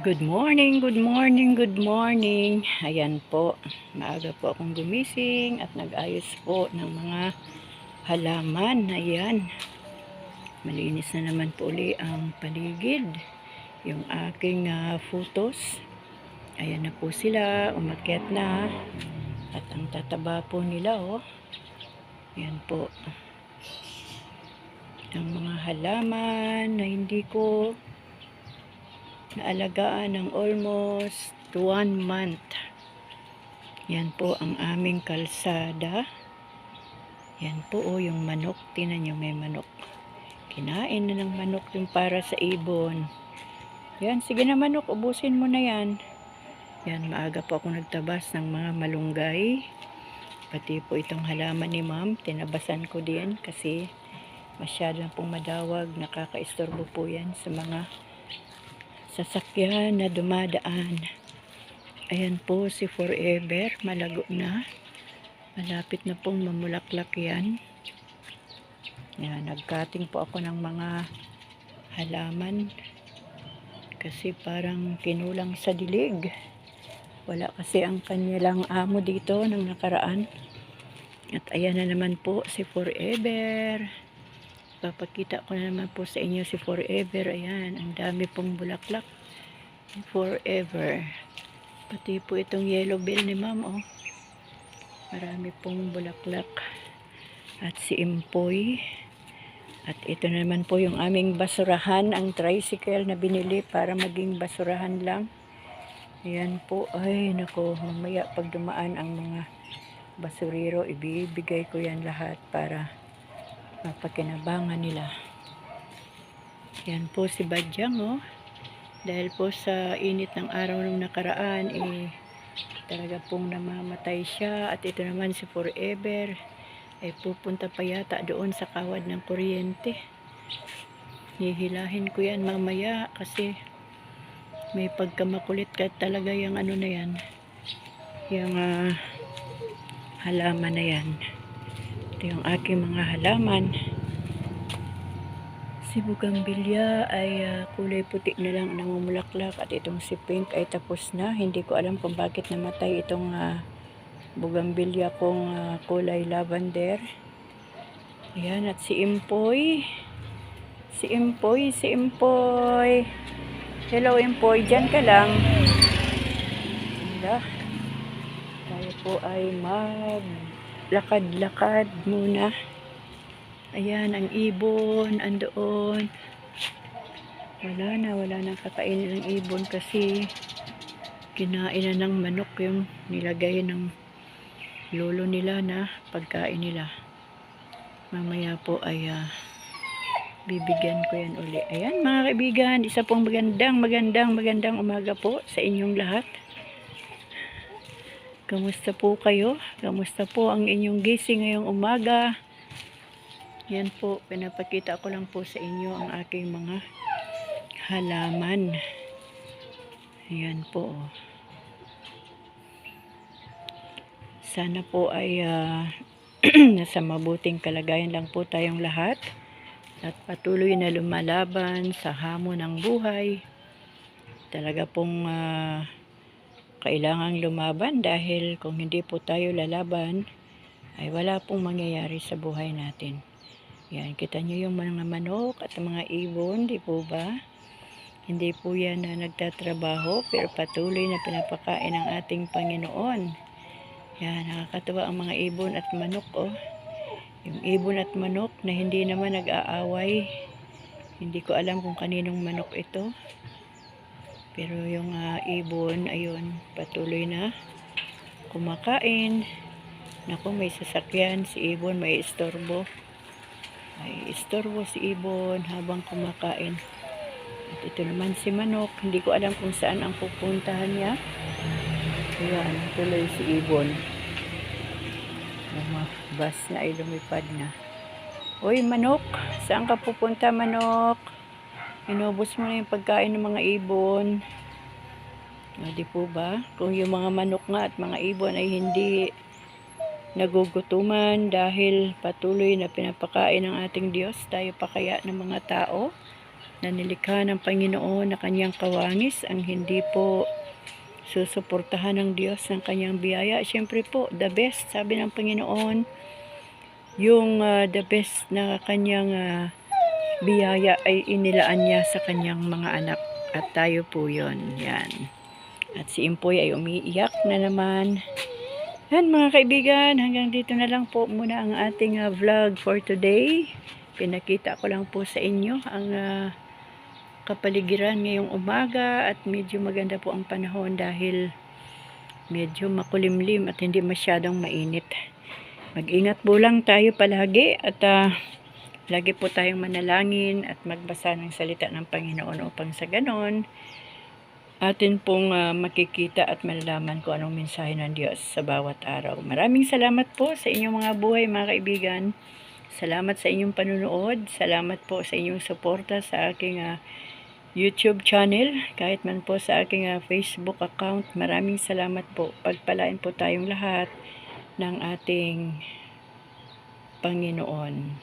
Good morning, good morning, good morning. Ayan po, maaga po akong gumising at nag-ayos po ng mga halaman. Ayan, malinis na naman po uli ang paligid. Yung aking ah, photos. Ayan na po sila, umakyat na. At ang tataba po nila, oh. Ayan po. Ang mga halaman na hindi ko naalagaan ng almost one month. Yan po ang aming kalsada. Yan po o yung manok. Tinan nyo may manok. Kinain na ng manok yung para sa ibon. Yan, sige na manok, ubusin mo na yan. Yan, maaga po ako nagtabas ng mga malunggay. Pati po itong halaman ni ma'am, tinabasan ko din kasi masyado na pong madawag. Nakakaistorbo po yan sa mga sasakyan na dumadaan. Ayan po si Forever, malago na. Malapit na pong mamulaklak yan. Yan, nagcutting po ako ng mga halaman kasi parang kinulang sa dilig. Wala kasi ang kanilang amo dito nang nakaraan. At ayan na naman po si Forever. Papakita ko na naman po sa inyo si Forever. Ayan, ang dami pong bulaklak. Forever. Pati po itong yellow bell ni ma'am, oh. Marami pong bulaklak. At si Impoy. At ito na naman po yung aming basurahan, ang tricycle na binili para maging basurahan lang. Ayan po, ay nako, mamaya pag dumaan ang mga basurero, ibibigay ko yan lahat para mapakinabangan nila. Yan po si Badyang, oh. Dahil po sa init ng araw nung nakaraan, eh, talaga pong namamatay siya. At ito naman si Forever, ay pupunta pa yata doon sa kawad ng kuryente. Hihilahin ko yan mamaya kasi may pagkamakulit ka talaga yung ano na yan. Yung ah, halaman na yan. Ito yung aking mga halaman. Si Bugambilya ay ah, kulay puti na lang ang namumulaklak at itong si Pink ay tapos na. Hindi ko alam kung bakit namatay itong uh, Bugambilya kong ah, kulay lavender. Ayan, at si Impoy. Si Impoy, si Impoy. Hello Impoy, dyan ka lang. Hala. Tayo po ay mag lakad-lakad muna. Ayan, ang ibon, andoon. Wala na, wala nang kakainin ng ibon kasi kinain na ng manok yung nilagay ng lolo nila na pagkain nila. Mamaya po ay ah, bibigyan ko yan uli. Ayan mga kaibigan, isa pong magandang, magandang, magandang umaga po sa inyong lahat. Kamusta po kayo? Kamusta po ang inyong gising ngayong umaga? Yan po, pinapakita ko lang po sa inyo ang aking mga halaman. Yan po. oh. Sana po ay ah, nasa mabuting kalagayan lang po tayong lahat at patuloy na lumalaban sa hamon ng buhay. Talaga pong ah, kailangang lumaban dahil kung hindi po tayo lalaban ay wala pong mangyayari sa buhay natin. Yan, kita nyo yung mga manok at mga ibon, di po ba? Hindi po yan na nagtatrabaho pero patuloy na pinapakain ng ating Panginoon. Yan, nakakatuwa ang mga ibon at manok, oh. Yung ibon at manok na hindi naman nag-aaway. Hindi ko alam kung kaninong manok ito. Pero yung ah, ibon, ayun, patuloy na kumakain. Naku, may sasakyan. Si ibon may istorbo. May istorbo si ibon habang kumakain. At ito naman si manok. Hindi ko alam kung saan ang pupuntahan niya. Ayan, tuloy si ibon. Yung bus na ay lumipad na. Uy, manok! Saan ka pupunta, manok? Inubos mo na yung pagkain ng mga ibon. O, di po ba? Kung yung mga manok nga at mga ibon ay hindi nagugutuman dahil patuloy na pinapakain ng ating Diyos, tayo pa kaya ng mga tao na nilikha ng Panginoon na kanyang kawangis ang hindi po susuportahan ng Diyos ng kanyang biyaya. Siyempre po, the best, sabi ng Panginoon, yung ah, the best na kanyang ah, biyaya ay inilaan niya sa kanyang mga anak. At tayo po yon Yan. At si Impoy ay umiiyak na naman. Yan mga kaibigan, hanggang dito na lang po muna ang ating ah, vlog for today. Pinakita ko lang po sa inyo ang ah, kapaligiran ngayong umaga at medyo maganda po ang panahon dahil medyo makulimlim at hindi masyadong mainit. Mag-ingat po lang tayo palagi at ah, lagi po tayong manalangin at magbasa ng salita ng Panginoon upang sa ganon atin pong ah, makikita at malalaman kung anong mensahe ng Diyos sa bawat araw. Maraming salamat po sa inyong mga buhay mga kaibigan. Salamat sa inyong panunood. Salamat po sa inyong suporta sa aking ah, YouTube channel. Kahit man po sa aking ah, Facebook account. Maraming salamat po. Pagpalain po tayong lahat ng ating Panginoon.